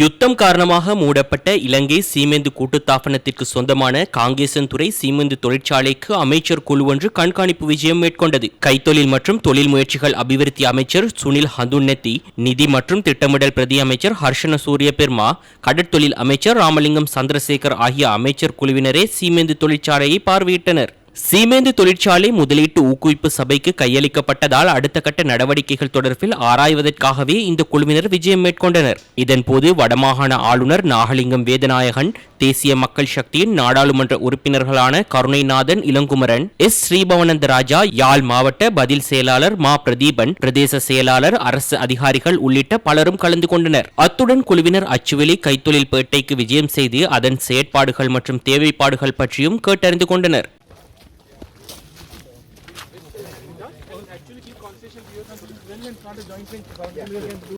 யுத்தம் காரணமாக மூடப்பட்ட இலங்கை சீமெந்து கூட்டுத்தாபனத்திற்கு சொந்தமான காங்கேசன்துறை சீமெந்து தொழிற்சாலைக்கு அமைச்சர் குழு ஒன்று கண்காணிப்பு விஜயம் மேற்கொண்டது. கைத்தொழில் மற்றும் தொழில் முயற்சிகள் அபிவிருத்தி அமைச்சர் சுனில் ஹந்துன்னெத்தி நிதி மற்றும் திட்டமிடல் பிரதி அமைச்சர் ஹர்ஷன சூரிய பெர்மா கடற்தொழில் அமைச்சர் ராமலிங்கம் சந்திரசேகர் ஆகிய அமைச்சர் குழுவினரே சீமெந்து தொழிற்சாலையை பார்வையிட்டனர். சீமேந்து தொழிற்சாலை முதலீட்டு ஊக்குவிப்பு சபைக்கு கையளிக்கப்பட்டதால் அடுத்த கட்ட நடவடிக்கைகள் தொடர்பில் ஆராய்வதற்காகவே இந்த குழுவினர் விஜயம் மேற்கொண்டனர். இதன்போது வடமாகாண ஆளுநர் நாகலிங்கம் வேதநாயகன் தேசிய மக்கள் சக்தியின் நாடாளுமன்ற உறுப்பினர்களான கருணைநாதன் இளங்குமரன் எஸ். ஸ்ரீபவனந்த ராஜா யாழ் மாவட்ட பதில் செயலாளர் மா. பிரதீபன் பிரதேச செயலாளர் அரசு அதிகாரிகள் உள்ளிட்ட பலரும் கலந்து கொண்டனர். அத்துடன் குழுவினர் அச்சுவெளி கைத்தொழில் பேட்டைக்கு விஜயம் செய்து அதன் செயற்பாடுகள் மற்றும் தேவைப்பாடுகள் பற்றியும் கேட்டறிந்து கொண்டனர். not, and actually keep conversation periods on Then we are not a joint venture.